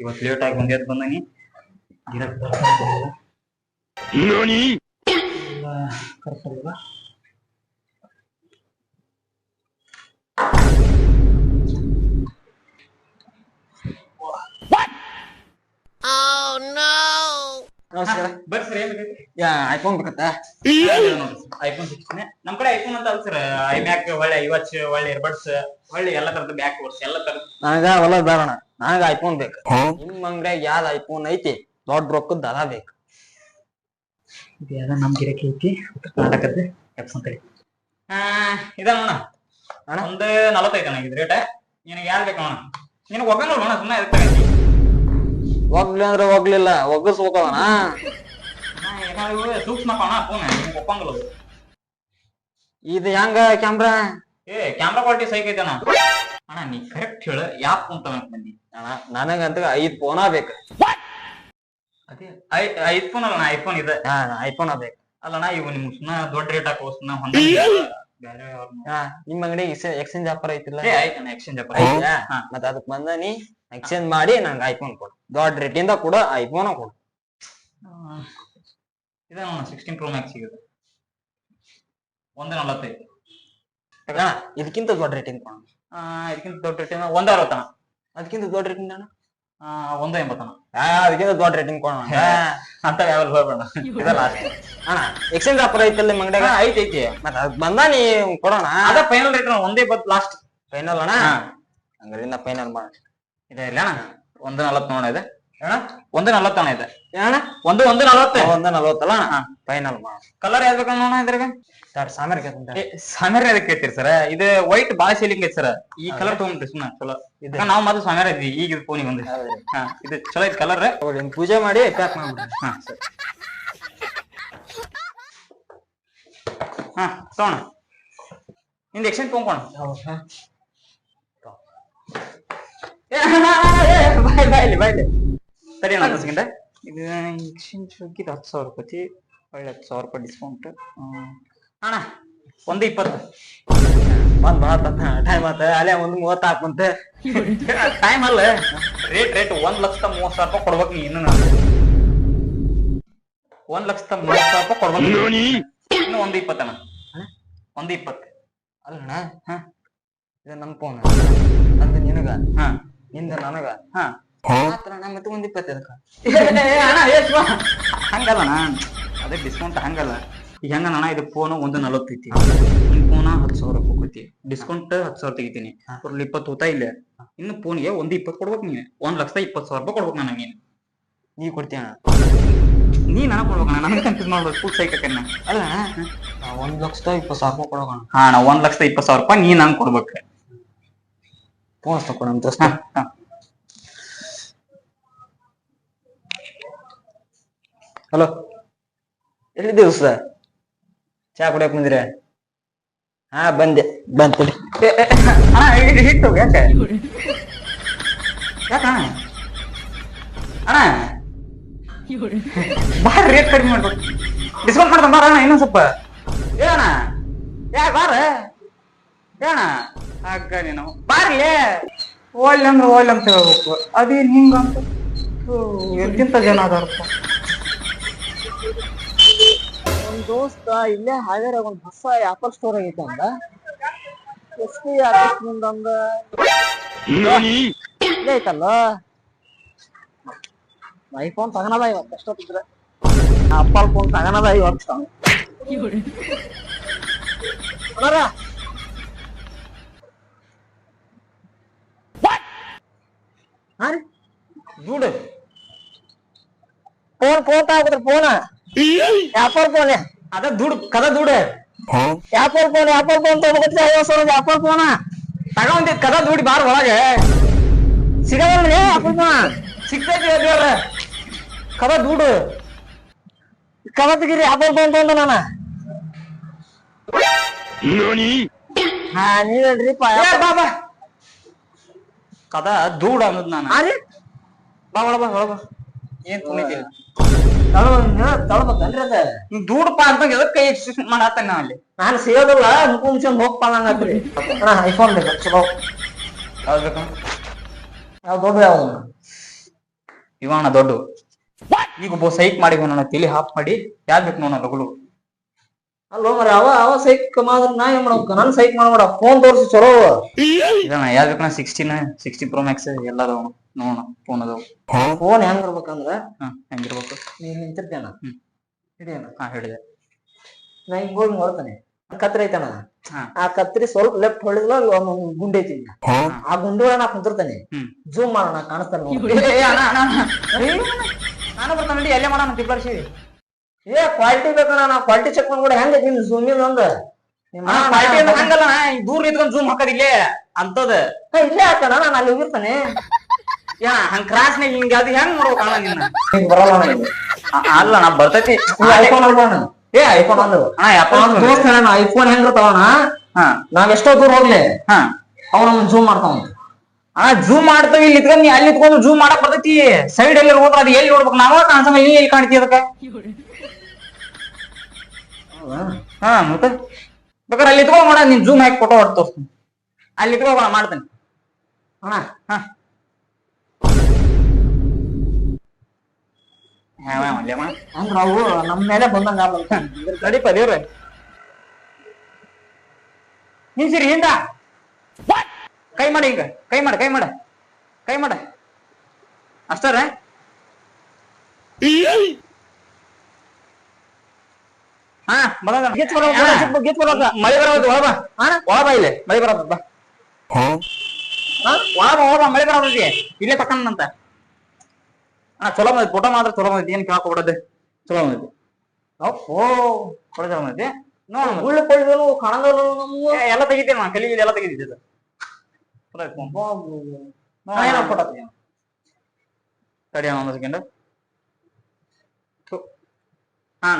ಇವತ್ತು ಲೇಟ್ ಆಗಿ ಒಂದ್ ಬಂದನಿ ನಮಸ್ಕಾರ. ಬರ್ರಿ ಸರ್ ಏನ್ ಬೇಕೈತಿ ಯಾ ಐಫೋನ್ ಬೇಕತ್ತ? ಐಫೋನ್ ಸಿಕ್ಸ್ಟೀನ್ ನಮ್ ಕಡೆ ಐಫೋನ್ ಅಂತ ಅಲ್ಲ ಸರ್ ಐ ಮ್ಯಾಕ್ ಒಳ್ಳೆ ಐವಚ್ ಒಳ್ಳೆ ಇಯರ್ಬಡ್ಸ್ ಒಳ್ಳೆ ಎಲ್ಲಾ ತರದ ಬ್ಯಾಕ್ ವರ್ಸ್ ಎಲ್ಲಾ ತರದ ನನಗ ಹೊಲ ಬೇಡಣ ನನಗ ಐಫೋನ್ ಬೇಕ. ನಿಮ್ ಅಂಗಡಿಯಾಗ ಯಾವ್ದ ಐಫೋನ್ ಐತಿ? ದೊಡ್ಡ ರೊಕ್ಕದ ಅದ ಬೇಕು. ಇದು ಯಾವ್ದ ನಮ್ ಗಿರಾಕಿ ಐತಿ ಉತ್ತರ ಕರ್ನಾಟಕದ ಎಪ್ಸ್ ಅಂತ ಆ ಇದ ನೋಣ ಅಣ್ಣ? ಒಂದ್ ನಲವತ್ತೈದು ಅಣ್ಣ ಇದು ರೇಟ್ ನಿನಗೆ ಯಾವ್ದು ಬೇಕು ಅಣ್ಣ ನಿನಗೆ ಒಗ್ಗಲ್ಲ ಅಣ್ಣ ಸುಮ್ಮನೆ ಅದಕ್ಕೆ ಒಗ್ಲಿ ಅಂದ್ರೆ ಹೋಗ್ಲಿಲ್ಲ ಒಗ್ಗಸ್ಬೇಕವಣ ಸೂಕ್ಷ್ಮ ಅಣ್ಣ ಫೋನ್ ನಿಮ್ಗೆ ಒಪ್ಪಂಗಿಲ್ಲ ಅದು. ಇದು ಹೆಂಗ ಕ್ಯಾಮ್ರಾ ಏ ಕ್ಯಾಮ್ರಾ ಕ್ವಾಲಿಟಿ ಸೈಕ್ ಐತೆ ಅಣ್ಣ. ಅಣ್ಣ ನೀ ಕರೆಕ್ಟ್ ಹೇಳ ಯಾವ ಫೋನ್ ತಗೊಂಡ್ ಬಂದಿ. ನನಗಂತ ಐದ್ ಫೋನ ಬೇಕು. ಅದೇ ಐ- ಐದ್ ಫೋನ್ ಅಲ್ಲ ಐಫೋನ್ ಇದೆ. ಹಾ ಐಫೋನ್ ಬೇಕು. ಅಲ್ಲಣ್ಣ ಇವು ನಿಮ್ ಸುಮ್ನ ದೊಡ್ಡ ರೇಟ್ ಹಾಕೋ ಹೊಂದ ಬೇರೆ ಹಾ ನಿಮ್ ಅಂಗಡಿ ಎಕ್ಸ್ಚೇಂಜ್ ಆಫರ್ ಐತಿಲ್ಲ? ಏ ಆಯ್ತಣ್ಣ ಎಕ್ಸ್ಚೇಂಜ್ ಆಫರ್ ಐತಿಲ್ಲ. ಮತ್ತ ಅದಕ್ ಬಂದ ನೀ ಎಕ್ಸ್ಚೇಂಜ್ ಮಾಡಿ ನಂಗೆ ಐಫೋನ್ ಕೊಡು. ದೊಡ್ಡ ರೇಟಿಂದ ಕೂಡ ಐಫೋನ್ ಕೊಡು. ಇದಣ್ಣ ಸಿಕ್ಸ್ಟೀನ್ ಪ್ರೋ ಮ್ಯಾಕ್ಸ್ ಸಿಗುತ್ತೆ ಒಂದು ನಲವತ್ತೈದು. ಇದಕ್ಕಿಂತ ದೊಡ್ಡ ರೇಟಿಂದ ಕೊಡು. ಆ, ಇದಕ್ಕಿಂತ ದೊಡ್ಡ ರೇಟ್ ಒಂದ ಅರವತ್ತಣ್ಣ. ಅದಕ್ಕಿಂತ ದೊಡ್ಡ ರೇಟಿಂಗ್ ಅಣ್ಣ ಆ, ಒಂದು ಎಂಬತ್ತಣ್ಣ ಆ, ಅದಕ್ಕಿಂತ ದೊಡ್ಡ ರೇಟಿಂಗ್ ಕೊಡೋಣ ಅಂತ ಯಾವಲ್ ಹೋಗ್ಬೇಡ ಇದ ಲಾಸ್ಟ್ ಅಣ್ಣ ಎಕ್ಸ್ಚೇಂಜ್ ಆಫರ್ ಐತಲ್ಲ ನಿಮ್ ಅಂಗಡಿಯಾಗ ಐತಿ ಐತಿ ಮತ್ತ ಅದಕ್ ಬಂದ ನೀ ಕೊಡೋಣ ಅದ ಫೈನಲ್ ರೇಟ್ ಒಂದೇ ಇಪ್ಪತ್ತು ಲಾಸ್ಟ್ ಫೈನಲ್ ಅಣ್ಣ ಹಾ. ಅಂಗಡಿಯಿಂದ ಫೈನಲ್ ಮಾಡ ಇದೆ ಇಲ್ಲ ಅಣ್ಣ ಒಂದು ನಲವತ್ತು ನೋಡ ಇದೆ ಅಣ್ಣ ಒಂದು ನಲವತ್ತಣ್ಣ ಇದೆ. ಅಣ್ಣ ಒಂದು ಒಂದು ನಲವತ್ತು? ಒಂದ ನಲ್ವತ್ತಲ್ಲ? ಫೈನಲ್ ಕಲರ್ ಯಾವ್ದು ನೋಡೋಣ ನೋಡ ಇದ್ರಾಗ? ಸರ್ ಸಾಮರ್ ಏ, ಸ್ವಾಮ್ಯಾರ ಅದಕ್ಕೆ ಕೇಳ್ತೀರಿ ಸರ್? ಇದು ವೈಟ್ ಬಾಳ ಸೇಲಿಂಗ್ ಐತಿ ಸರ್. ಈ ಕಲರ್ ತಗೊಂಡ್ರಿ ಸುಮ್ಮನೆ ಚಲೋ. ಇದು. ನಾವ್ ಮೊದಲು ಸ್ವಾಮ್ಯಾರ ಇದ್ವಿ ಈಗ ಫೋನಿಗೆ ಹಾ ಇದು ಚಲೋ ಐತಿ ಕಲರ್ ಪೂಜೆ ಮಾಡಿ ಪ್ಯಾಕ್ ಮಾಡ್ಬಿಡ್ರಿ. ಹಾ. ಸರಿ ಹಾ ತಗೋಣ. ನಿಂದ ಎಕ್ಸ್ಚೇಂಜ್ ತಗೊಂಡ್ ಬಾಯ್ ಬಾಯ್ಲಿ ಬಾಯ್ಲಿ ಸರಿ ಅಣ್ಣ ಒಂದು ಸೆಕೆಂಡ್ ಇದು ಎಕ್ಸ್ಚೇಂಜ್ ಹೋಗಿದ್ದು ಹತ್ತು ಸಾವಿರ ರೂಪಾಯಿ ಒಳ್ಳೆ ಹತ್ತು ಸಾವಿರ ರೂಪಾಯಿ ಡಿಸ್ಕೌಂಟ್ ಅಣ್ಣ ಒಂದು ಇಪ್ಪತ್ತು. ಬಂದ್ ಬಾತ ಟೈಮ್ ಆತ. ಅಲ್ಲೇ ಒಂದ್ ಮೂವತ್ತ ಹಾಕುಂತ ಟೈಮ್ ಅಲ್ಲ? ರೇಟ್ ರೇಟ್ ಒಂದ್ ಲಕ್ಷದ ಮೂವತ್ ಸಾವಿರ ರೂಪಾಯಿ ಕೊಡ್ಬೇಕು ಇನ್ನು ನಾನು. ಒಂದ್ ಲಕ್ಷದ ಮೂವತ್ ಸಾವಿರ ರೂಪಾಯಿ ಕೊಡ್ಬೇಕು ಇನ್ನು ಒಂದು ಇಪ್ಪತ್ತಣ್ಣ ಒಂದು ಇಪ್ಪತ್ತು. ಅಲ್ಲಣ್ಣ? ಹಾ. ಇದು ನನ್ನ ಫೋನ್ ಅಂದ ನಿನಗ. ಹಾ. ನಿಂದ ನನಗ. ಹಾ. ಮಾತ್ರ ನಾ ಮತ್ತೆ ಒಂದ್ ಇಪ್ಪತ್ತು ಇದಕ್ಕ ಅಣ್ಣ ಏ ಶಿವ, ಹಂಗಲ್ಲಣ್ಣ ಅದೇ ಡಿಸ್ಕೌಂಟ್ ಹಂಗಲ್ಲ. ಈಗ ಹೆಂಗಣ್ಣ ಇದು ಫೋನ್ ಒಂದು ನಲವತ್ತೈತಿ ನಿನ್ ಫೋನ್ ಹತ್ತು ಸಾವಿರ ರೂಪಾಯಿ ಕೊಡ್ತಿ. ಡಿಸ್ಕೌಂಟ್ ಹತ್ತು ಸಾವಿರ ತೆಗಿತೀನಿ. ಅದ್ರಲ್ಲಿ ಇಪ್ಪತ್ತು ಹೋತಾ ಇಲ್ಲ. ಇನ್ನು ಫೋನ್ಗೆ ಒಂದು ಇಪ್ಪತ್ತು ಕೊಡ್ಬೇಕು ನೀನು. ಒಂದ್ ಲಕ್ಷದ ಇಪ್ಪತ್ತು ಸಾವಿರ ರೂಪಾಯಿ ಕೊಡ್ಬೇಕು ನನಗೆ ನೀನು. ನೀ ಕೊಡ್ತೀಯ? ನೀ ನನಗೆ ಕೊಡ್ಬೇಕು ನನಗೆ ಕನ್ಫ್ಯೂಸ್ ಮಾಡ್ಬೇಕು ಫುಲ್ ಸೈಕ್ ನಾ ಅಲ್ಲ ಒಂದ್ ಲಕ್ಷದ ಇಪ್ಪತ್ತು ಸಾವಿರ ರೂಪಾಯಿ ಕೊಡೋಣ ಹಾ ನಾ ಒಂದ್ ಲಕ್ಷದ ಇಪ್ಪತ್ತು ಸಾವಿರ ರೂಪಾಯಿ ನೀ ನಂಗೆ ಕೊಡ್ಬೇಕು. ಫೋನ್ ತಕೊಡ ದೋಸ್ತ ಹಾ, ಹಾ. ಹಲೋ. ಎಲ್ಲಿದ್ದೀವಿ ದೋಸ್ತ? ಚಾ ಕುಡಿಯಕ್ ಬಂದಿರ ಹಾ, ಬಂದೆ. ಬಂತು ಹಿಟ್ಟು ಯಾಕೆ? ಅಣ್ಣ? ಬಾರ ರೇಟ್ ಕಡಿಮೆ ಮಾಡ್ಬೇಕು ಡಿಸ್ಕೌಂಟ್ ಮಾಡ್ತಾನೆ ಬಾರ ಅಣ್ಣ, ಇನ್ನೊಂದ್ ಸ್ವಲ್ಪ. ಅಣ್ಣ. ಯಾ ಬಾರ? ಏ ಹಗ್ಗ ಹಾಗ ನೀನು. ಬಾರ್ಲೇ ಓಲ್ ಅಂದ್ರೆ ಓಲ್ ಅಂತ ಹೇಳ್ಬೇಕು. ಅದೇನ್ ಹಿಂಗಂತ ಎಂತಿಂತ ಜನ ಅದಾರಪ್ಪ. ದೋಸ್ತ ಇಲ್ಲೇ ಹಾವೇರಾಗ ಒಂದ್ ಹೊಸ ಆಪಲ್ ಸ್ಟೋರ್ ಆಗೈತೆ ಅಂದ. ಎಸ್ ಪಿ ಆಫೀಸ್ ಮುಂದ ಒಂದ ಇಲ್ಲೇ ಐತಲ್ಲ? ಐಫೋನ್ ತಗನದ ಇವತ್ತು ಎಷ್ಟೊತ್ತಿದ್ರೆ? ಆಪಲ್ ಫೋನ್ ತಗನದ ಇವತ್ತು. ಅಣ್ಣಾರ, ಹಾ ರೀ? ಫೋನ್ ಫೋನ್ ತಗೋದ್ರಿ ಫೋನ್ ಆಪಲ್ ಫೋನ್ ಅದ ದುಡ್ ಕದ ದುಡ್. ಆಪಲ್ ಫೋನ್ ಆಪಲ್ ಫೋನ್ ತಗೋತಿ ಐವತ್ತು ಸಾವಿರ ಆಪಲ್ ಫೋನ್? ತಗೊಂಡಿ ಕದ ದುಡ್ಡು ಬಾರ ಒಳಗೆ. ಸಿಗವಲ್ರಿ ಆಪಲ್ ಫೋನ? ಸಿಗ್ತೈತಿ ದೇವ್ರ ಕದ ದುಡ್ಡು ತೆಗಿರಿ ಆಪಲ್ ಫೋನ್ ತಗೊಂಡ ನಾನ. ಹಾ ನೀವ್ ಹೇಳ್ರಿ ಏ ಬಾ ಬಾ. ಕದ ದೂಡ್ ಅನ್ನದ್ ನಾನು. ಬಾ ಒಳ ಬಾ ಒಳ ಬಾ. ಏನ್ ತುಣಿತೀನಿ ತಗೊಳ್ಬೇಕನ್ರಿ ಅದ? ದೂಡಪ್ಪ ಅಂತ ಎದಕ್ ಕೈ ಮಾಡತ್ತ ನಾ ಅಲ್ಲಿ? ನಾನು ಹೋಗ್ಪ ನಂಗತ್ರಿ ಅಣ್ಣ ಐಫೋನ್ ಬೇಕು ಚಲೋ. ಯಾವ್ದು ಬೇಕು? ಯಾವ ದೊಡ್ಡ ಯಾವ್ದು ಇವಣ್ಣ ದೊಡ್ಡ. ಈಗ ಒಬ್ಬ ಸೈಕ್ ಮಾಡಿ ನನ್ನ ತಲಿ ಹಾಪ್ ಮಾಡಿ ಯಾರ್ ಬೇಕು ನೋಡ ಲಗುಲು ಅಲ್ಲೋ ಮರ ಅವ ಅವ ಸೈಕ್ ಮಾಡಿದ್ರೆ ನಾ ಏನ್ ಮಾಡ್ಬೇಕು? ನನ್ ಸೈಕ್ ಮಾಡ್ಬೇಡ ಫೋನ್ ತೋರಿಸಿ ಚಲೋ ಯಾರ್ ಬೇಕು ಸಿಕ್ಸ್ಟಿನ್ ಸಿಕ್ಸ್ಟಿ ಪ್ರೋ ಮ್ಯಾಕ್ಸ್ ಎಲ್ಲಾರು ನೋಡೋಣ ಫೋನ್ ಅದಾವ. ಫೋನ್ ಹೆಂಗ್ ಇರ್ಬೇಕಂದ್ರ? ಹಾ ಹೆಂಗಿರ್ಬೇಕು ನೀನ್ ನಿಂತಿರ್ತೇನ. ಹಿಡಿಯಣ. ಹಾ ಹೇಳಿದೆ ನಾ ಹಿಂಗ್ ಹೋಗಿ ನೋಡ್ತಾನೆ. ಕತ್ರಿ ಐತಣ ಆ ಕತ್ರಿ ಸ್ವಲ್ಪ ಲೆಫ್ಟ್ ಹೊಳಿದ್ಲ ಗುಂಡೆ ಗುಂಡಿ ಐತಿ ಆ ಗುಂಡಿ ಒಳಗೆ ನಾ ಕುಂತಿರ್ತಾನೆ. ಜೂಮ್ ಮಾಡೋಣ ಕಾಣಿಸ್ತಾನೆ. ನಾನು ಬರ್ತಾನೆ ನೋಡಿ ಎಲ್ಲೇ ಮಾಡೋಣ ತಿಪ್ಪರ್ಸಿ ಏ ಕ್ವಾಲಿಟಿ ಬೇಕಣ್ಣ ನಾ ಕ್ವಾಲಿಟಿ ಚೆಕ್ ಮಾಡ್ಕೊಂಡು ಹೆಂಗ್ ನಿಮ್ ಜೂಮ್ ಇಲ್ಲ ಒಂದ್ ಪಾರ್ಟಿ ಹಂಗಲ್ಲ ದೂರ ನಿಂತ್ಕೊಂಡು ಜೂಮ್ ಹಾಕೋದಿಲ್ಲೇ ಅಂತದ. ಹಾ, ಇಲ್ಲೇ ಹಾಕಣ ನಾನು ಅಲ್ಲಿ ಹೋಗಿರ್ತಾನೆ. ಯಾ ಹಂಗ್ ಕ್ರಾಸ್ನಾಗ ಹಿಂಗ ಅದು ಹೆಂಗ್ ನೋಡ್ಬೇಕು ಅಣ್ಣ ನಿನ್ನ? ಹಿಂಗ್ ಬರಲ್ಲ ಅ- ಅಲ್ಲ ನಾ ಬರ್ತೈತಿ. ಐಫೋನ್ ಅಲ್ಬೋಣ ಏ ಐಫೋನ್ ಒಂದು ಅಣ್ಣ ಯಾಪನ್ ಅವ್ನ್ ದೋಸ್ತ ಹೇಳಣ ಐಫೋನ್ ಹೆಂಗಿರ್ತಾವಣ ಹಾ. ನಾವ್ ಎಷ್ಟೋ ದೂರ ಹೋಗ್ಲಿ ಹಾ. ಅವನ ಜೂಮ್ ಮಾಡ್ತಾವ ಅಣ್ಣ ಜೂಮ್ ಮಾಡ್ತಾವ ಇಲ್ಲಿ ಇದ್ಕೊಂಡು ನೀ ಅಲ್ಲಿ ಇಟ್ಕೊಂಡು ಜೂಮ್ ಮಾಡಕ್ ಬರ್ತೈತಿ. ಸೈಡ್ ಎಲ್ಲಿ ಹೋದ್ರ ಅದು ಎಲ್ಲಿ ನೋಡ್ಬೇಕು? ನಾವ ಕಾಣಿಸಂಗ ನೀ ಎಲ್ಲಿ ಕಾಣ್ತಿ ಅದಕ್ಕ? ಹಾ ಮತ್ತೆ? ಬೇಕಾದ್ರೆ ಅಲ್ಲಿ ಇಟ್ಕೊಂಡ್ ಮಾಡ ನೀನ್ ಜೂಮ್ ಹಾಕಿ ಫೋಟೋ ಹೊಡ್ ತೋರಿಸ್ತೀನಿ. ಅಲ್ಲಿ ಇಟ್ಕೊಂಡ್ ಮಾಡ್ತೇನೆ. ಅಣ್ಣ ಹಾ. ಅಂದ್ರ ಅವು ನಮ್ ಮೇಲೆ ಬಂದಂಗ. ನಡೀಪ ದೇವ್ರ ನಿನ್ಸಿರಿ ಹಿಂದ. ಕೈ ಮಾಡಿ ಈಗ ಕೈ ಮಾಡ ಕೈ ಮಾಡ. ಕೈ ಮಾಡ. ಅಷ್ಟರ ಹಾ ಬರೋದ ಗೆತ್ ಬರೋದು, ಗೀಚ್ ಮಳೆ ಬರೋದು ಒಳ ಬಾ. ಅಣ್ಣ ಒಳ ಬಾ ಇಲ್ಲಿ. ಮಳೆ ಬರೋದು ಬಾ. ಹಾ? ಒಳ ಬಾ ಒಳ ಬಾ. ಮಳೆ ಬರೋದೈತಿ ಇಲ್ಲೇ. ತಕ್ಕಂತ ಅಣ್ಣ ಚಲೋ ಬಂದೈತಿ ಫೋಟೋ ಮಾತ್ರ ಚಲೋ ಬಂದೈತಿ ಏನ್ ಕೇಳಕ್ ಚಲೋ ಬಂದೈತಿ ಓ ಚಲೋ ಚಲೋ ಬಂದೈತಿ ನೋಡ ಉಳ್ಳಿ ಕೊಳ್ಳಿಗಳು ಕಾಣಂಗಲ್ಲ ಎಲ್ಲ ತೆಗಿತೀನಿ ನಾನು ಕಲಿ ಎಲ್ಲ ತೆಗಿದಿದ್ದೆ ಇದು. ಚಲೋ ಐತ್ phone. ನಾ ಏನೋ ಫೋಟೋ ತೆಗಿಯೋಣ. ತಡಿ ಅಣ್ಣ ಒಂದು ಸೆಕೆಂಡ್ ಹಾ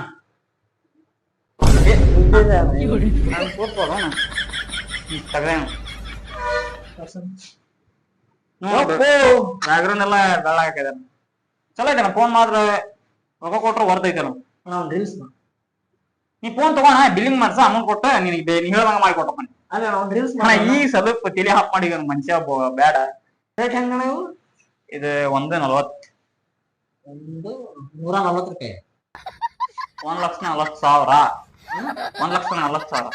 ಇದ್ದಿದೆ ಅಣ್ಣ. ನಾನು ಕೂತ್ಕೊಳ್ಳೋ ಅಣ್ಣ ತಗದೆ ಅಪ್ಪೋ. ಬ್ಯಾಕ್ಗ್ರೌಂಡ್ ಎಲ್ಲ ಬೆಳ್ಳ ಹಾಕಿದಾರ ಚಲೋ ಐತೆ ಫೋನ್ ಮಾತ್ರ ರೊಕ್ಕ ಕೊಟ್ರೆ ಹೊರ್ತೈತಲ್ಲ ನಾವು ರೀಲ್ಸ್ ನೀ ಫೋನ್ ತಗೋಣ ಬಿಲ್ಲಿಂಗ್ ಮಾಡ್ಸ ಅಮೌಂಟ್ ಕೊಟ್ಟ ನಿನಗೆ ನೀ ಹೇಳ್ದಂಗ ಮಾಡಿ ಕೊಟ್ಟಪ್ಪ. ಅಲ್ಲ ನಾವ್ ರೀಲ್ಸ್ ಈ ಸ್ವಲ್ಪ ತಲೆ ಹಾಪ್ ಮಾಡಿ ಮನುಷ್ಯ ಬೇಡ. ರೇಟ್ ಹೆಂಗ ಇದು ಒಂದು ನಲ್ವತ್. ಒಂದು ನೂರ ನಲ್ವತ್ತು ರೂಪಾಯಿ. ಒಂದ್ ಲಕ್ಷ ನಲ್ವತ್ ಸಾವಿರ. ಒಂದ್ ಲಕ್ಷ ನಲ್ವತ್ ಸಾವಿರ.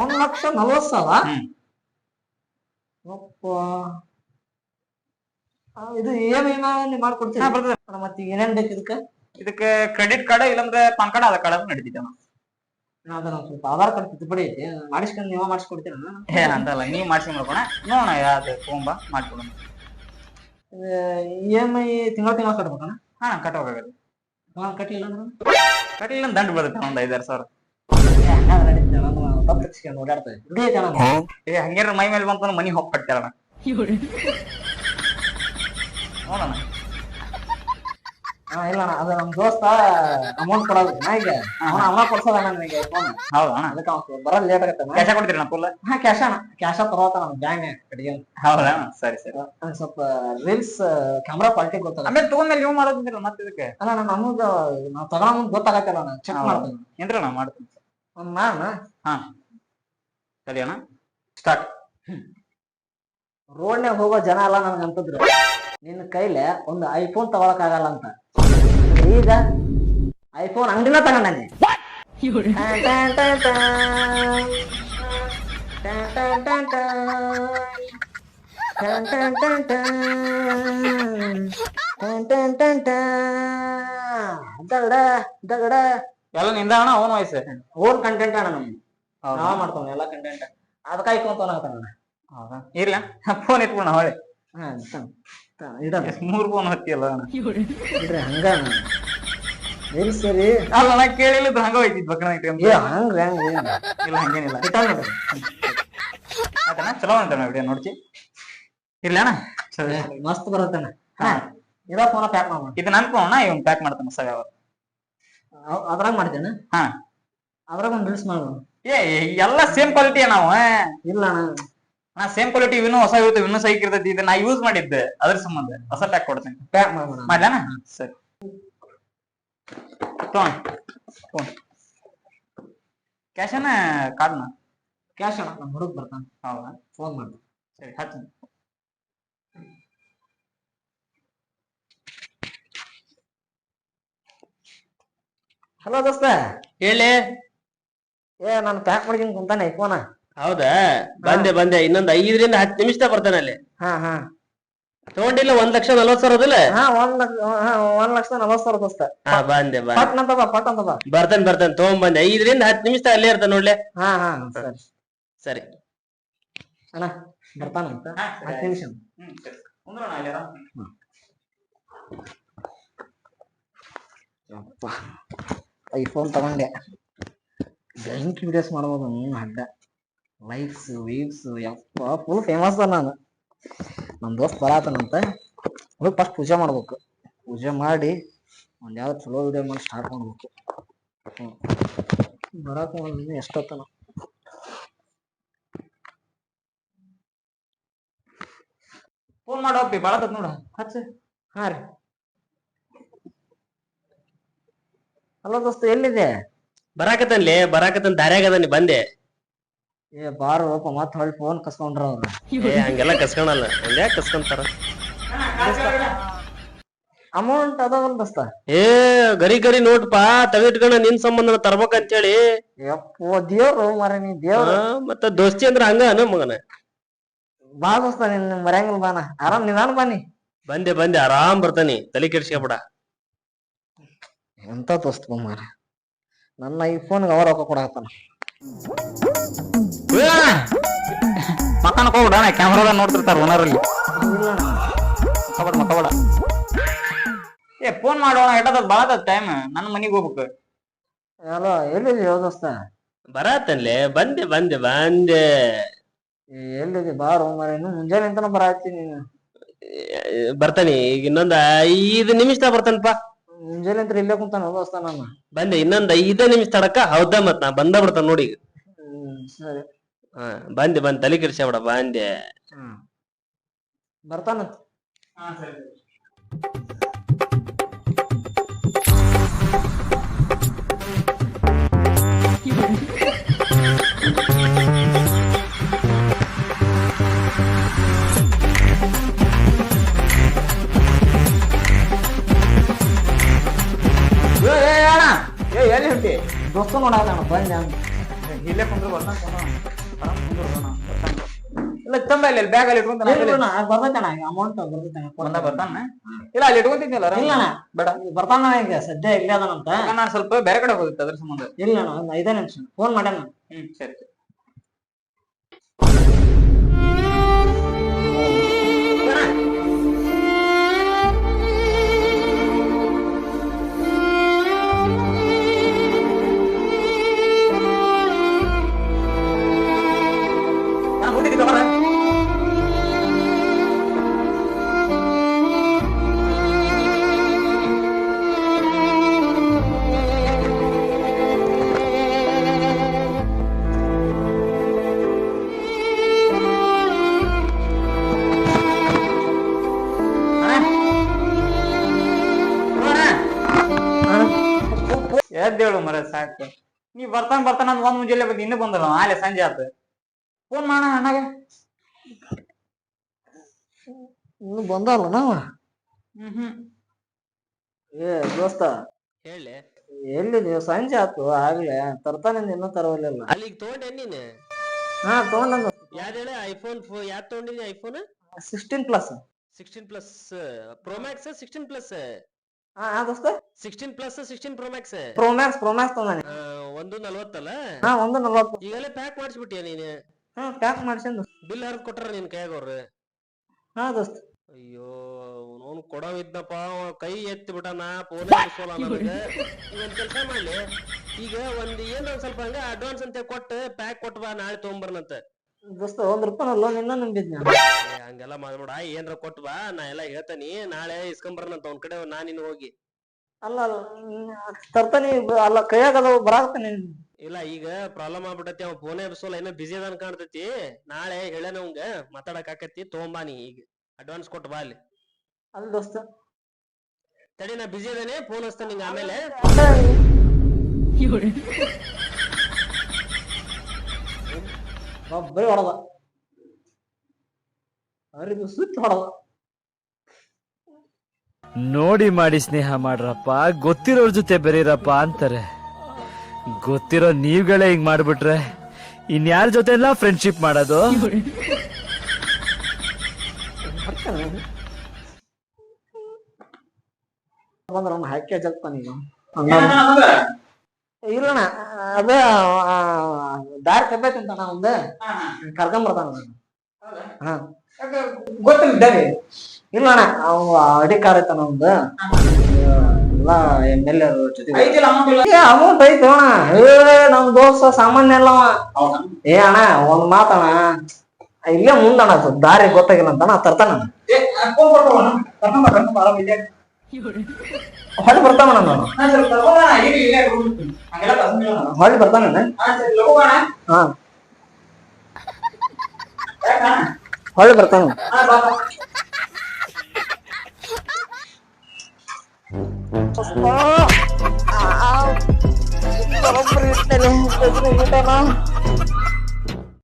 ಒಂದ್ ಲಕ್ಷ ನಲ್ವತ್ ಸಾವಿರ? ಹ್ಮ್ ಅಪ್ಪ ಆ, ಇದು ಏನು ನೀವು ಮಾಡ್ಕೊಡ್ತೀರಿ ಹಾ, ಬರ್ತದೆ. ಅಣ್ಣ, ಮತ್ತೆ ಈಗ ಏನೇನ್ ಬೇಕು ಇದಕ್ಕೆ ಇದಕ್ಕೆ ಕ್ರೆಡಿಟ್ ಕಾರ್ಡ್ ಇಲ್ಲಂದ್ರೆ ಪಾನ್ ಕಾರ್ಡ್ ಆಧಾರ್ ಕಾರ್ಡ್ ನಡೀತಿದ್ದೆ ನಾ ಅದನ್ನ ಒಂದ್ ಸ್ವಲ್ಪ ಆಧಾರ್ ಕಾರ್ಡ್ ತಿದ್ದುಪಡಿ ಐತಿ ಮಾಡಿಸ್ಕೊಂಡು ನೀವ ಮಾಡಿಸ್ಕೊಡ್ತೀರ ಏ ಅಂತಲ್ಲ ನೀವ್ ಮಾಡ್ಸಿ ಮಾಡ್ಕೊಣ ನೋಡೋಣ ಯಾವ್ದು ತಗೊಂಬ ಮಾಡ್ಕೊಡೋಣ ಇ ಎಂ ಐ ತಿಂಗಳ ತಿಂಗಳ ಕಟ್ಬೇಕಣ್ಣ ಹಾ ಕಟ್ಟೋಕಾಗತ್ತೆ ತಿಂಗಳ ಕಟ್ಟಿಲ್ಲ ಅಂದ್ರೆ ಕಟ್ಟಿಲ್ಲ ಅಂತ ದಂಡ ಬೀಳುತ್ತೆ ಒಂದ್ ಐದಾರು ಸಾವಿರ ಏ, ಹಂಗಾದ್ರೆ ನಡೀತದೆ ಅಣ್ಣ, ನಾವು ತಪ್ಪು ತಪ್ಪಿಸ್ಕೊಂಡು ಓಡಾಡ್ತೇವೆ ದುಡ್ಡು ಐತೆ ಅಣ್ಣ ಏ ಹಂಗೇರ ಮೈ ಮೇಲೆ ಬಂತ ಮನಿ ಹೋಗಿ ಕಟ್ತಾರಣ ನೋಡೋಣ. ಹಾ ಇಲ್ಲ ಅಣ್ಣ ಅದು ನಮ್ ದೋಸ್ತ ಅಮೌಂಟ್ ಕೊಡೋದು. ನಾಯಿಗೆ ಅವನ ಕೊಡ್ಸೋದಣ್ಣ ನನಗೆ ಫೋನ್ ಹೌದಾ ಅಣ್ಣ. ಅದಕ್ಕೆ ಅವ್ನು ಬರೋದ್ ಲೇಟ್ ಆಗತ್ತೆ ಕ್ಯಾಶ ಕೊಡ್ತೀರಣ್ಣ ಫುಲ್ ಹಾ ಕ್ಯಾಶ್ ಅಣ್ಣ. ಕ್ಯಾಶ ತಗೋತ ನಮ್ ಬ್ಯಾಂಕ್ ಕಡೆಗೆ ಹೌದಾ ಸರಿ ಸರಿ. ಸ್ವಲ್ಪ ರೀಲ್ಸ್ ಕ್ಯಾಮ್ರಾ ಕ್ವಾಲಿಟಿ ಗೊತ್ತಲ್ಲ ಆಮೇಲೆ ತಗೊಂಡ್ಮೇಲೆ ನೀವು ಮಾಡೋದಿಲ್ಲ ಮತ್ತೆ ಇದಕ್ಕೆ? ಅಲ್ಲ ಅಣ್ಣ ನಮಗ ನಾವ್ ತಗೊಳ ಮುಂದ್ ಗೊತ್ತಾಗತ್ತಲ್ಲ ಚೆಕ್ ಮಾಡ್ತೀನಿ. ಏನ್ರಣ್ಣ ಮಾಡ್ತೀನಿ. ನಾನು? ಹಾ. ಸರಿ ಅಣ್ಣ. ಸ್ಟಾರ್ಟ್ ರೋಡ್ನ್ಯಾಗ ಹೋಗೋ ಜನ ಅಲ್ಲ ನನಗೆ ಅಂತಂದ್ರು. ನಿನ್ನ ಕೈಲೆ ಒಂದು ಐಫೋನ್ ತಗೊಳಕ್ ಆಗಲ್ಲ ಅಂತ. ಈಗ ಐಫೋನ್ ಅಂಗಡಿನ ತಗೊಂಡಿ ದಗಡ ದಗಡ. ಎಲ್ಲ ನಿಂದ ಅಣ್ಣ ಅವನ ವಯಸ್ಸು ಓನ್ ಕಂಟೆಂಟ್ ಅಣ್ಣ ಹೌದಾ? ನಾವ್ ಮಾಡ್ತಾವ ಎಲ್ಲ ಕಂಟೆಂಟ್ ಅದಕ್ಕೆ ಐಫೋನ್ ತಗೊಳಕತ್ತಾನ ಹೌದಾ? ಇರ್ಲ? ಫೋನ್ ಇಟ್ಬಿಡ ಹೊಳೆ ಹಾ ಇಡಣ. ಮೂರ್ ಫೋನ್ ಹತ್ತಿಯಲ್ಲ? ಅಣ್ಣ ಇಡ್ರಿ ಹಂಗ. ಎಲ್ಲಿ ಸರಿ? ಅಲ್ಲ ನಾ ಕೇಳಿಲ್ಲ ಹಂಗ ಹೋಯ್ತಿದ್ ಏ ಹಂಗ್ರಿ ಹಂಗ್ರಿ ಇಲ್ಲ ಹಂಗೇನಿಲ್ಲ. ನೋಡ್ರಿ ಆಯ್ತಣ್ಣ ಚಲೋ ಅಂತ ವಿಡಿಯೋ ನೋಡ್ತಿ. ಇರ್ಲಿ ಅಣ್ಣ? ಸರಿ ಮಸ್ತ್ ಬರತ್ತಣ್ಣ. ಹಾ. ಇರೋ ಫೋನ ಪ್ಯಾಕ್ ಮಾಡೋಣ ಇದು ನನ್ನ ಫೋನ್ ಇವನ್ ಪ್ಯಾಕ್ ಮಾಡ್ತಾನೆ ಸರಿ ಅವ್ರು ಅದ್ರಾಗ ಮಾಡ್ತೇನೆ? ಹಾ. ಅದ್ರಾಗ ಒಂದ್ ರೀಲ್ಸ್ ಮಾಡೋಣ ಏ ಎಲ್ಲ ಸೇಮ್ ಕ್ವಾಲಿಟಿ ನಾವು ಇಲ್ಲ ಅಣ್ಣ ನಾ ಸೇಮ್ ಕ್ವಾಲಿಟಿ ಇವನು ಹೊಸ ಇರುತ್ತೆ ಇವನು ಸೈಕ್ ಇರ್ತೈತಿ ಇದನ್ನ ನಾ ಯೂಸ್ ಮಾಡಿದ್ದೆ. ಅದ್ರ ಸಂಬಂಧ ಹೊಸ ಪ್ಯಾಕ್ ಕೊಡ್ತೀನಿ. ಪ್ಯಾಕ್ ಮಾಡ್ಬಿಡೋಣ ಮಾಡ್ಲಾನ ಸರಿ. ತಗೊಂಡ್ ತಗೊಂಡ್ ಕ್ಯಾಶನ ಕಾರ್ಡ್ನ ಕ್ಯಾಶ್ ಅಣ್ಣ ನಾನು ಹುಡುಗ ಬರ್ತಾನೆ. ಹೌದಾ? ಫೋನ್ ಮಾಡಿ. ಸರಿ ಹಚ್ಚಿ ಹಲೋ ದೋಸ್ತ. ಹೇಳಿ. ಏ ನಾನು ಪ್ಯಾಕ್ ಮಾಡಿದೀನಿ ಕುಂತಾನೆ ಐಫೋನ ಹೌದಾ? ಬಂದೆ ಬಂದೆ. ಇನ್ನೊಂದ್ ಐದರಿಂದ ಹತ್ತು ನಿಮಿಷ ಬರ್ತಾನೆ ಅಲ್ಲಿ. ಹಾ ಹಾ. ತಗೊಂಡಿಲ್ಲ ಒಂದ್ ಲಕ್ಷ ನಲ್ವತ್ ಸಾವಿರ ಅದಲ್ಲ ಹಾ ಒಂದ್ ಲಕ್ಷ ಹಾ ಒಂದ್ ಲಕ್ಷ ನಲವತ್ತು ಸಾವಿರ ದೋಸ್ತ ಹಾ ಬಂದೆ ಬಂದೆ. ಪಟ್ ಅಂತ ಬಾ ಪಟ್ ಅಂತ ಬಾ. ಬರ್ತಾನೆ ಬರ್ತಾನೆ. ತಗೊಂಡ್ ಬಂದೆ. ಐದರಿಂದ ಹತ್ತು ನಿಮಿಷ ಅಲ್ಲೇ ಇರ್ತಾನೆ ನೋಡ್ಲೆ. ಹಾ ಹಾ ಸರಿ. ಸರಿ. ಅಣ್ಣ ಬರ್ತಾನಂತ ಹತ್ತು ನಿಮಿಷ. ಐಫೋನ್ ತಗೊಂಡೆ. ಬ್ಯಾಂಕ್ ವಿಡಿಯೋಸ್ ಮಾಡ್ಬೋದು ಅಡ್ಡ ಲೈಕ್ಸ್ ವೀವ್ಸ್ ಯಪ್ಪ ಫುಲ್ ಫೇಮಸ್ ಅದ ನಾನು. ನಮ್ಮ ದೋಸ್ತ್ ಬರತಾನಂತ. ಅದಕ್ಕೆ ಫಸ್ಟ್ ಪೂಜೆ ಮಾಡ್ಬೇಕು. ಪೂಜೆ ಮಾಡಿ ಒಂದು ಯಾವ್ದು ಚಲೋ ವಿಡಿಯೋ ಮಾಡಿ ಸ್ಟಾರ್ಟ್ ಮಾಡ್ಬೇಕು. ಬರಾಕ ಎಷ್ಟೊತ್ತನ? ಫೋನ್ ಮಾಡಿ ಹೋಗ್ತಿ ಬಾಳ ನೋಡ. ಹಚ್ಚ. ಹಾ ರೀ. ಹಲೋ ದೋಸ್ತ ಎಲ್ಲಿದೆ ಬರಾಕತ್ತಲ್ಲಿ ಬರಾಕತ್ತನ್ ದಾರ್ಯಾಗ ನೀ ಬಂದೆ. ಏ ಬಾರ ಮತ್ತೆ ಹೊಳ್ಳಿ ಫೋನ್ ಕಸ್ಕೊಂಡ್ರ ಅವ್ರು. ಏ ಹಂಗೆಲ್ಲ ಕಸ್ಕೊಳಲ್ಲ. ಒಂದೇ ಕಸ್ಕೊಂತಾರ. ಅಮೌಂಟ್ ಅದ ಒಂದ್ ದಸ್ತ. ಏ ಗರಿ ಗರಿ ನೋಡ್ಪಾ ತಗಿಟ್ಕೊಂಡ ನಿನ್ ಸಂಬಂಧ ತರ್ಬೇಕಂತೇಳಿ. ಯಪ್ಪೋ ದೇವ್ರು ಮರ ನೀ ದೇವ್ರು. ಮತ್ತ ದೋಸ್ತಿ ಅಂದ್ರ ಹಂಗ ಅನ ಮಗನ. ಬಾ ದೋಸ್ತ ನಿನ್ ಮರ್ಯಾಂಗಿಲ್ಲ ಬಾನ. ಆರಾಮ್ ನಿಧಾನ ಬಾನಿ. ಬಂದೆ ಬಂದೆ ಆರಾಮ್ ಬರ್ತಾನಿ. ತಲೆ ಕೆಡ್ಸ್ಕೊಬೇಡ. ಎಂತ ದೋಸ್ತ ಮಾರ ನನ್ನ ಐಫೋನ್ ಅವ ರೊಕ್ಕ ಕೊಡಾಕತ್ತಾನ. ಮಕ್ಕಳಕ್ ಹೋಗ್ಬಿಡ ಕ್ಯಾಮ್ರಾದ ನೋಡ್ತಿರ್ತಾರ ಓನರಲ್ಲಿ ಮಕ್ಕಬೇಡ ಮಕ್ಕಬೇಡ ಏ ಫೋನ್ ಮಾಡೋಣ ಎಟ್ಟದ ಬಾಳ ಟೈಮ್ ನನ್ನ ಮನೆಗೆ ಹೋಗ್ಬೇಕು. ಹಲೋ ಎಲ್ಲಿದೆ ದೋಸ್ತ? ಬರಾತನ್ಲೆ. ಬಂದೆ ಬಂದೆ ಬಂದೆ. ಏ, ಎಲ್ಲಿದೆ? ಬಾರೋ ಮರ ಇನ್ನು ಮುಂಜಾನೆ ಅಂತನ ಬರಾತಿ ನೀನು ಬರ್ತಾನೆ. ಈಗ ಇನ್ನೊಂದ್ ಐದು ನಿಮಿಷ ಬರ್ತಾನಪ್ಪ. ಮುಂಜಾನೆ ಅಂತ ಇಲ್ಲೇ ಕುಂತಾನ ದೋಸ್ತ ನಾನು. ಬಂದೆ ಇನ್ನೊಂದ್ ಐದ ನಿಮಿಷ ತಡಕ ಹೌದಾ ಮತ್ ನಾ ಬಂದ ಬಿಡ್ತಾನ ನೋಡಿ ಸರಿ. ಹಾ ಬಂದೆ ಬಂದ್ ತಲೆ ಬಿಡ ಬಂದೆ. ಹ್ಮ್. ಬರ್ತಾನಂತ ಏ ಏ, ಅಣ್ಣ ಏ ಎಲ್ಲಿ ಹೊಂಟಿ? ದೋಸ್ತ ನೋಡಾಕ ಬಂದೆ ಇಲ್ಲೇ ಕುಂದ್ರು ಬರ್ತಾನ ಆರಾಮ್ ಕುಂದ್ರು ಅಣ್ಣ, ಬರ್ತಾನ. ಇಲ್ಲ ತಂಬ ಇಲ್ಲಿ ಬ್ಯಾಗ್ ಅಲ್ಲಿ ಇಟ್ಕೊಂತಾನ ಬರ್ತೈತಣ ಅಮೌಂಟ್ ಬರ್ತೈತಣ ಬಂದ ಬರ್ತಾನ ಇಲ್ಲ ಅಲ್ಲಿ ಇಟ್ಕೊಂತಿದ್ನಲ್ಲ ಆರಾಮ್. ಇಲ್ಲಣ್ಣ ಬೇಡ ಬರ್ತಾನ ಈಗ ಸದ್ಯ ಇಲ್ಲೇ ಅದಾನಂತ ಯಾಕಂದ್ರೆ ನಾನ್ ಸ್ವಲ್ಪ ಬೇರೆ ಕಡೆ ಹೋಗಿತ್ತು ಅದ್ರ ಸಂಬಂಧ ಇಲ್ಲಣ್ಣ ಒಂದ್ ಐದೇ ನಿಮಿಷ ಫೋನ್ ಮಾಡ್ಯಾನ ಹ್ಮ್ ಸರಿ ಬರ್ತಾನ ಬರ್ತಾನ ಅಂದ್ ಒಂದ್ ಮುಂಜಾನೆ ಬಂದು ಇನ್ನೂ ಬಂದಲ್ಲ ಆಲೆ ಸಂಜೆ ಆತ. ಫೋನ್ ಮಾಡ ಅಣ್ಣಗ. ಇನ್ನು ಬಂದಲ್ಲ ನಾವ ಹ್ಮ್ ಹ್ಮ್. ಏ ದೋಸ್ತ. ಹೇಳಿ. ಎಲ್ಲಿ ನೀವು? ಸಂಜೆ ಆತು ಆಗ್ಲೆ. ತರ್ತಾನೆ ಇನ್ನೂ ತರವಲ್ಲ ಅಲ್ಲಿಗ್ ತಗೊಂಡೆ ನೀನ್? ಹಾ ತಗೊಂಡ ಯಾವ್ದು ಹೇಳ ಐಫೋನ್ ಯಾವ್ದು ತಗೊಂಡಿನಿ iPhone? Sixteen plus sixteen plus pro max sixteen plus ಹಾ ಹಾ ದೋಸ್ತ. Sixteen plus sixteen pro max pro max pro max ತಂದಾನೆ ಒಂದು ನಲ್ವತ್ತಲ್ಲ? ಹಾ ಒಂದು ನಲ್ವತ್ತು. ಈಗಲೇ ಪ್ಯಾಕ್ ಮಾಡಿಸ್ಬಿಟ್ಟಿಯ ನೀನು? ಹಾ ಪ್ಯಾಕ್ ಮಾಡ್ಸಂದು ಬಿಲ್ ಹರಿದ್ ಕೊಟ್ರ ನಿನ್ ಕೈಯಾಗ ಅವ್ರು ಹಾ ದೋಸ್ತ. ಅಯ್ಯೋ ಅವನು ಕೊಡವಿದ್ನಪ್ಪ ಅವ ಕೈ ಎತ್ತಿ ಬಿಟ್ಟಾನ ಫೋನ್ ಬಿಡಿಸೋಲ್ಲ ನನಗ. ಈಗ ಒಂದ್ ಕೆಲಸ ಮಾಡ್ಲಿ. ಈಗ ಒಂದ್ ಏನ್ ಒಂದ್ ಸ್ವಲ್ಪ ಹಂಗ ಅಡ್ವಾನ್ಸ್ ಅಂತ ಕೊಟ್ಟು ಪ್ಯಾಕ್ ಕೊಟ್ಟು ಬಾ ನಾಳೆ ತಗೊಂಬರ್ನಂತ. ದೋಸ್ತ ಒಂದ್ ರೂಪಾಯಿ ಅಲ್ಲ ನಿನ್ನ ನಂಬಿದ್ನ. ಹಂಗೆಲ್ಲ ಮಾಡ್ಬೇಡ. ಏನ್ರ ಕೊಟ್ಟು ಬಾ ನಾ ಎಲ್ಲಾ ಹೇಳ್ತಾನಿ. ನಾಳೆ ಇಸ್ಕೊಂಬರ್ನಂತ ಅವ್ನ ಕಡೆ ನಾ ನಿನ್ ಹೋಗಿ. ಅಲ್ಲ ಅಲ್ಲ, ತರ್ತನಿ ಅಲ್ಲ ಕೈಯಾಗ ಅದಾವ ಬರಾಕತ್ತಾನೆ ಇಲ್ಲ ಈಗ ಪ್ರಾಬ್ಲಮ್ ಆಗ್ಬಿಟ್ಟತಿ ಅವ ಫೋನೇ ಎಬ್ಸೋಲ್ಲ ಏನೋ ಬಿಸಿ ಅದಾನ ಕಾಣ್ತೈತಿ. ನಾಳೆ ಹೇಳ್ಯಾನ ಅವಂಗ ಮಾತಾಡಕ್ ಆಕತಿ ತಗೊಂಬಾ ನೀ ಈಗ. ಅಡ್ವಾನ್ಸ್ ಕೊಟ್ಟು ಬಾ ಅಲ್ಲಿ. ಅಲ್ಲ ದೋಸ್ತ. ತಡಿ ನಾ ಬಿಸಿ ಅದೇನೆ ಫೋನ್ ಹಚ್ತಾನೆ ನಿಂಗ ಆಮೇಲೆ. ಒಬ್ಬರೇ ಹೊಡೆದ. ಅರಿದು ಸುತ್ತ ಹೊಡೆದ. ನೋಡಿ ಮಾಡಿ ಸ್ನೇಹ ಮಾಡ್ರಪ್ಪ ಗೊತ್ತಿರೋರ್ ಜೊತೆ ಬೆರೀರಪ್ಪ ಅಂತಾರೆ. ಗೊತ್ತಿರೋ ನೀವ್ಗಳೇ ಹಿಂಗ್ ಮಾಡ್ಬಿಟ್ರೆ ಇನ್ಯಾರ ಜೊತೆ ಎಲ್ಲ ಫ್ರೆಂಡ್ಶಿಪ್ ಮಾಡೋದು? ಬಂದ್ರ ಅವ್ನ ಹಾಕಿ ಜಲ್ತ ನೀನು. ಇಲ್ಲಣ್ಣ ಅದ ದಾರಿ ತಪ್ಪೈತಿ ಅಂತ ಒಂದು ಕರ್ಕೊಂಡ್ ಬರ್ತಾನ ಹಾ. ಗೊತ್ತಿದ್ದಾರೆ ಇಲ್ಲಣ್ಣ ಅವ ಅಡಿ ಕಾರ್ ಐತನ ಒಂದು ಎಲ್ಲ ಎಂ ಎಲ್ ಎ ಜೊತೆ. ಐತಿಲ್ಲ ಅಮೌಂಟ್ ಐತಿ ಅಣ್ಣ. ಏ ನಮ್ ದೋಸ್ತ ಸಾಮಾನ್ಯ ಅಲ್ಲವ ಏ ಅಣ್ಣ ಒಂದ್ ಮಾತಣ್ಣ ಇಲ್ಲೇ ಮುಂದಣ್ಣ ದಾರಿ ಗೊತ್ತಾಗಿಲ್ಲ ಅಂತ ನಾ ತರ್ತಾನ ಹೊಳ್ಳಿ ಬರ್ತಾನ? ನಾನು. ಹೊಳ್ಳಿ ಬರ್ತಾನ ಹಾ, ಬಾ ಅಣ್ಣ. ಹಾ. ಯಾಕಣ್ಣ? ಹೊಳ್ಳಿ ಬರ್ತಾನ. ಬರೋಬ್ಬರಿ ಇಟ್ಟೆ